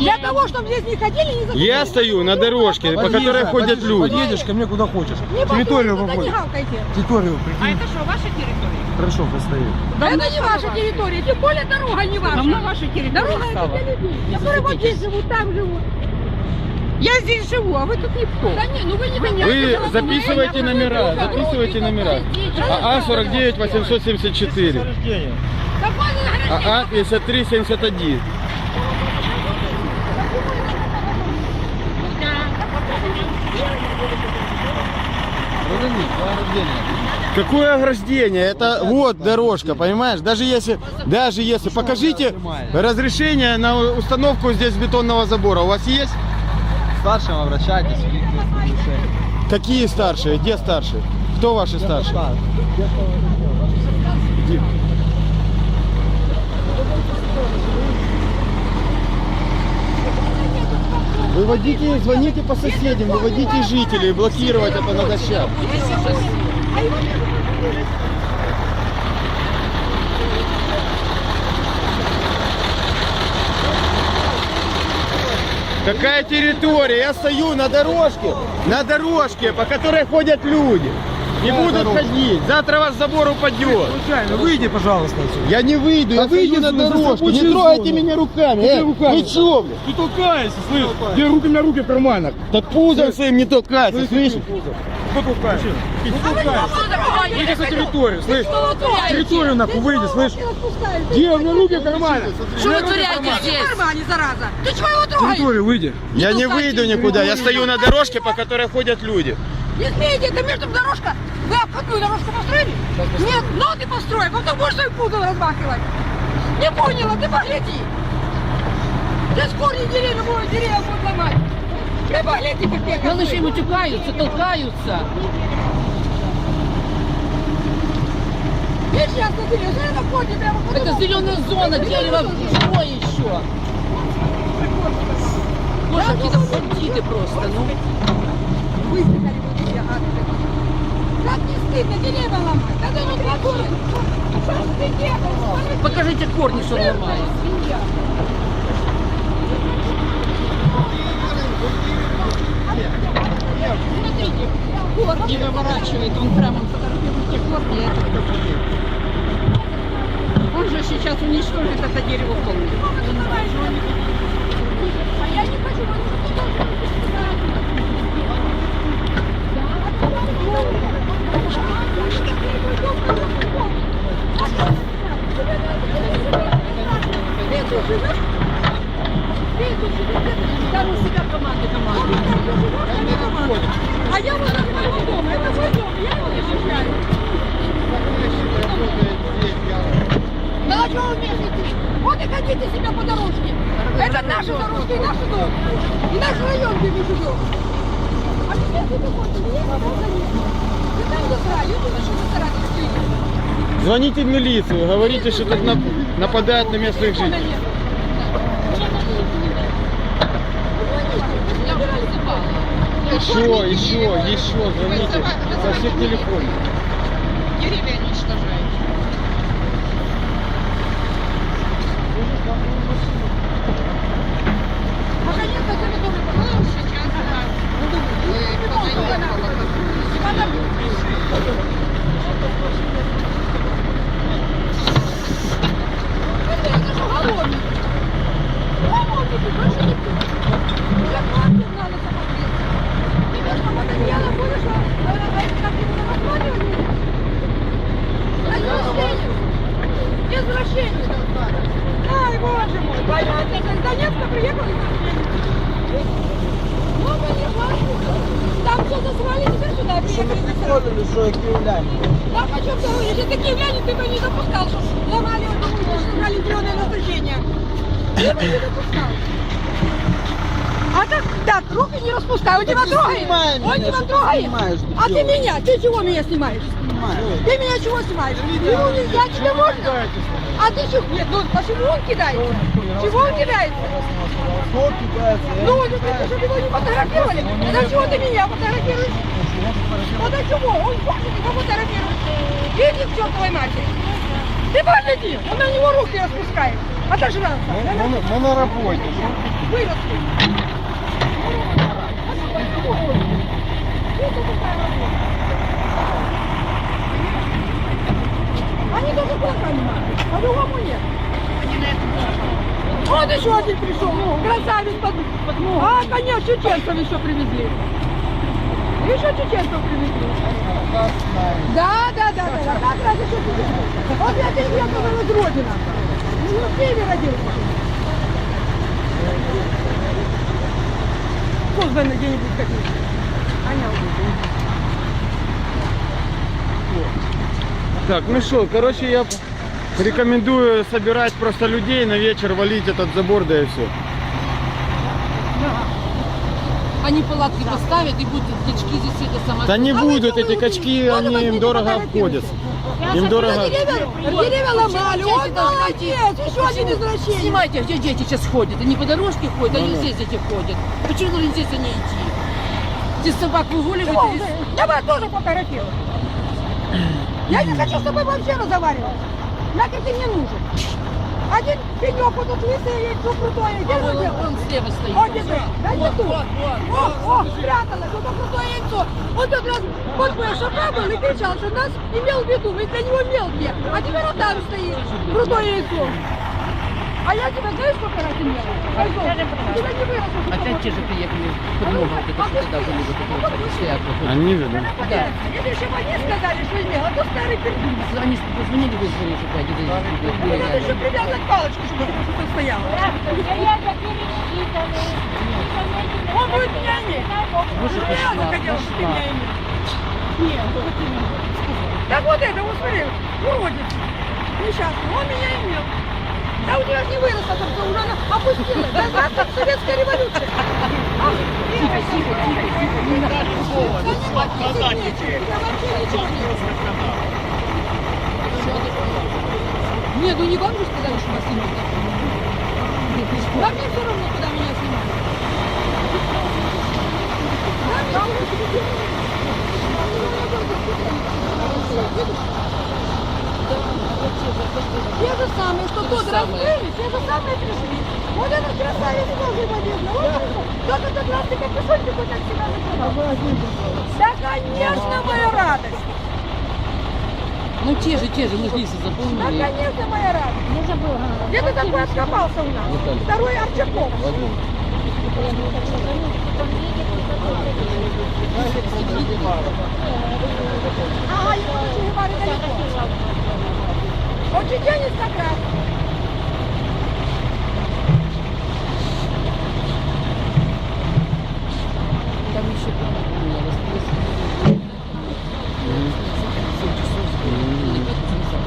Для того, чтобы здесь не ходили, не заходили. Я стою на дорожке, по которой ходят люди. Подъедешь ко мне куда хочешь. Не Территорию подходите, туда не выходит. гавкайте. Территорию, А прикинь. это что, ваша территория? Хорошо, постою. Это не ваша территория, тем более дорога не ваша. Давно ваша территория Дорога это стала? для людей, которые вот здесь живут, там живут. Я здесь живу, а вы тут никто. Да не, ну вы не Вы записывайте номера, записывайте номера. АА 49 874. АА 53 Какое ограждение? Это вот дорожка, понимаешь? Даже если, даже если, покажите разрешение на установку здесь бетонного забора. У вас есть? Старшим обращайтесь, Какие старшие? Где старшие? Кто ваши старшие? Где? Выводите, звоните по соседям, выводите жителей, блокировать это надо сейчас. Какая территория? Я стою на дорожке, на дорожке, по которой ходят люди. Не будут ходить. Завтра ваш забор упадет. Случайно, выйди, пожалуйста, отсюда. Я не выйду, я ты на дорожку. Не трогайте меня руками. Э, руками? Вы чё, блядь? Ты толкаешься, слышь? Где руки, у меня руки в карманах. Так пузом своим не толкайся, слышишь? Кто толкает? Ты толкаешь. Выйди за территорию, слышь? Территорию нахуй выйди, слышь? Где у меня руки в карманах? Что вы творяете здесь? Кармане, зараза. Ты чего его трогаешь? Территорию выйди. Я не выйду никуда, я стою на дорожке, по которой ходят люди. Не смейте, это между дорожка. Вы обходную дорожку построили? Нет, но ты построй, потом будешь свой пузом размахивать. Не поняла, ты погляди. Здесь корни деревья будут, деревья будут ломать. Ты погляди, как я Вон еще и матюкаются, толкаются. Я смотри, уже на входе прямо под Это зеленая зона, дерево живое еще. Боже, какие-то бандиты просто, ну. Выстрелили Как не стыдно деревья ломать? Ты не требует. Что ж ты делаешь? Покажите корни, что ломает. Не выворачивает, он прямо фотографирует те корни. это. Он же сейчас уничтожит это дерево полностью. А я не хочу. Там у себя команды команды. А я вот так моего дома, это мой дом, я его не защищаю. Да а что вы мешаете? Вот себя по дорожке. Это наши дорожки и наш дом. И наш район, где мы живем. А теперь ты хочешь, я не могу Ты там засрали, люди наши засрали. Звоните в милицию, говорите, что тут нап- нападают на местных жителей. Еще, еще, еще, звоните со всех телефонов. Деревья уничтожают. Наконец-то ты мне тоже помогаешь. Это же уголовник. Уголовник, ты больше никто. Я платье надо посмотреть. Тебе что, вот это дело будешь, а, а, а, как ты будешь рассматривать? Извращение. Извращение. Ай, боже мой. Понятно, я из Донецка приехал извращение. Ну, конечно. Там все засрали, теперь сюда приехали. засрали. Киевляне? Да почем ты, если такие киевляне, ты бы не допускал, что ломали брали зеленое насаждение. Ты бы не допускал. А так, так, руки не распускай, он тебя трогает. Он тебя трогает. А ты меня, ты чего меня снимаешь? Ты меня чего снимаешь? Ему нельзя, тебе можно? А ты чего? Нет, ну почему он кидает? Чего он кидает? Ну, ну ты чтобы его не чего ты меня фотографируешь? Вот а чего? Он хочет его фотографировать. Иди к чертовой матери. Ты погляди, он на него руки распускает. Отожрался. Мы, мы на работе. выросли. Они даже кулаками махают, по-другому нет. Вот еще один пришел, ну, красавец под... А, конечно, чеченцев еще привезли. Еще чеченцев привезли. Да, да, да, да, да, как раз еще чеченцев. Вот я тебе говорю, из Родина. Ну, в Киеве родился. Созданный где-нибудь какие Аня Так, ну что, короче, я рекомендую собирать просто людей на вечер, валить этот забор, да и все. Они палатки поставят и будут качки здесь это самое. Да не А будут эти качки, они им дорого обходятся. Им дорого. Деревья, ломали, он молодец, еще один извращенец. Снимайте, где дети сейчас ходят. Они по дорожке ходят, они здесь дети ходят. Почему должны здесь они идти? Здесь собак выгуливают. Вы? Давай тоже фотографируй. Я не хочу с тобой вообще разговаривать. Нахер ты мне нужен. Один пенек вот тут лысый, яйцо крутое. Где А вон, дело? вон слева стоит. Вот где Да не Вот, тут. вот, вот, О, вот. о, спряталось, вот крутое яйцо. Он тот раз под мой шафа был и кричал, что нас имел в виду, мы для него мелкие. А теперь вот там стоит крутое яйцо. А я тебя знаешь, сколько раз имела? Пойдем. Тебя не выросло. Опять те же приехали подмога, вот вот это вот стоят. вот тут. Они же, да? Да. Если еще они сказали, что имела, то старый пердун. Они позвонили, вызвали, что опять это Надо еще привязать палочку, чтобы что-то стояло. Он будет меня иметь. Боже, Я пошла, захотела, чтобы ты меня имел. Нет, только ты. Так вот это, вот смотри, уродец. Несчастный, он меня имел. Да у тебя же не выросло, там всё уже она опустилась. Да завтра советская революция. Ах, Тихо, тихо, тихо, тихо. Не надо. Да не мотите нечего, у тебя вообще ничего нет. Нет, ну не вам же сказали, что нас снимают. Да мне все равно, куда меня снимают. Да, мне всё равно. Те же самые, что тот раскрыли, те же самые пришли. Вот этот красавец тоже водитель. Вот пришел. Тот этот раз ты капюшон ты хоть от себя закрывал. Да, конечно, моя радость. Ну те же, те же, мы же лисы Да, запомнили. конечно, моя радость. Где ты такой откопался у нас? Второй Арчаков. Ага, его на Чегеваре далеко. Вот чеченец как раз. Там еще палатка у меня расписана. Семь часов. Или пять часов.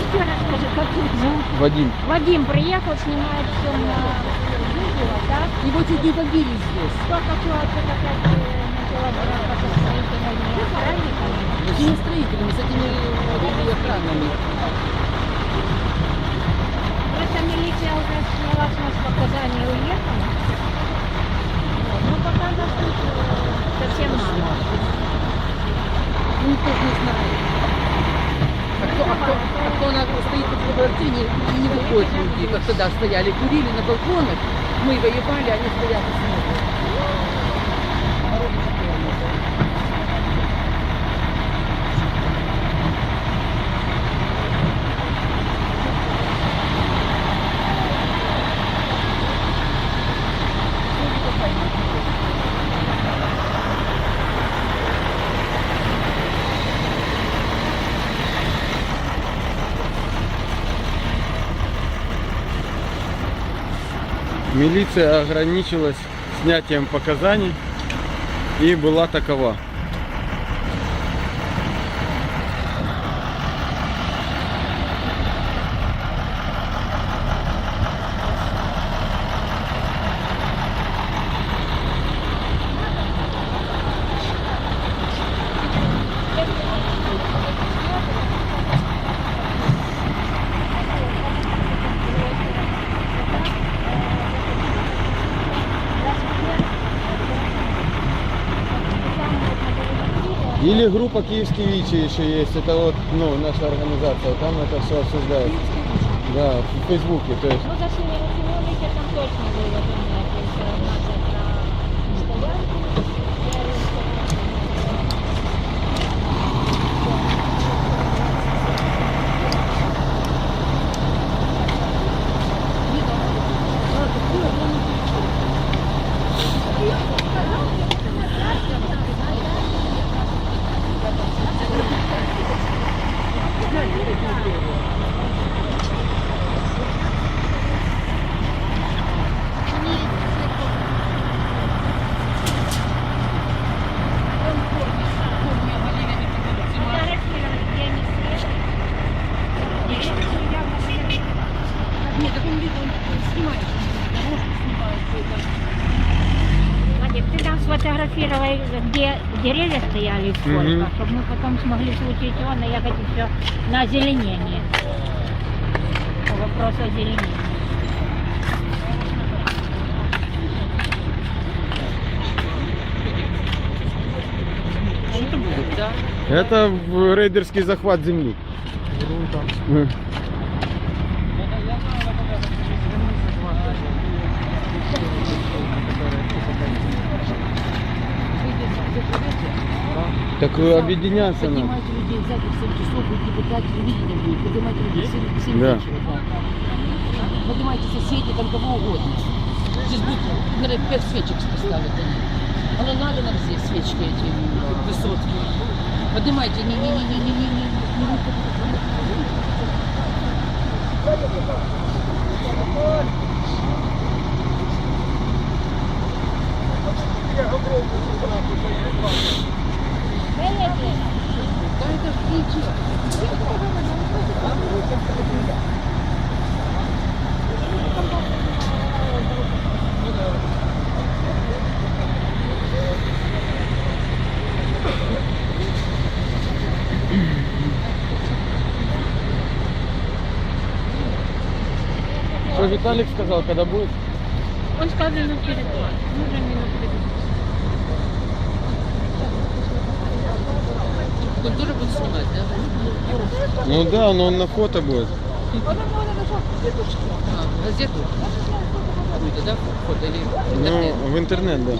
Еще раз скажи, как тебя зовут? Вадим. Вадим приехал, снимает все на видео, да? Его чуть не побили здесь. Сколько человек опять э, начала драться со строительными охранниками? Этими строителями, с этими э, охранами. Просто милиция уже сняла с нас показания и уехала. Ну, пока нас тут э, совсем мало. Ну, Никто ж не знает. А кто, а кто, а кто на, стоит в квартире не выходит люди, как тогда стояли, курили на балконах, мы воевали, они стоят и Милиция ограничилась снятием показаний и была такова. Группа Киевский ВИЧи еще есть. Это вот, ну, наша организация. Там это все обсуждают. Да, в Фейсбуке. То есть Ну, за Семеновича там точно было, Нет, так он видно, он снимает, дорожку снимает. Вадик, ты там сфотографировал, где деревья стояли, сколько, Мгм. чтобы мы потом смогли случить его наехать еще на озеленение. По вопросу озеленения. Это рейдерский захват земли. М. Так э, объединяться надо. Поднимайте людей сзади в 7 часов, будете пытать, телевидение будет. Поднимайте людей в 7, в 7 Да. вечера. да. Поднимайте соседей, там кого угодно. Здесь будет, наверное, 5 свечек поставят они. Оно надо нам здесь свечки эти высоцкие. Поднимайте, не, не, не, не, Что Виталик сказал, когда будет? Он сказал минут через 20. Нужно минут через Он тоже будет снимать, да? Ну да, но он на фото будет. А, Ну, в интернет, да.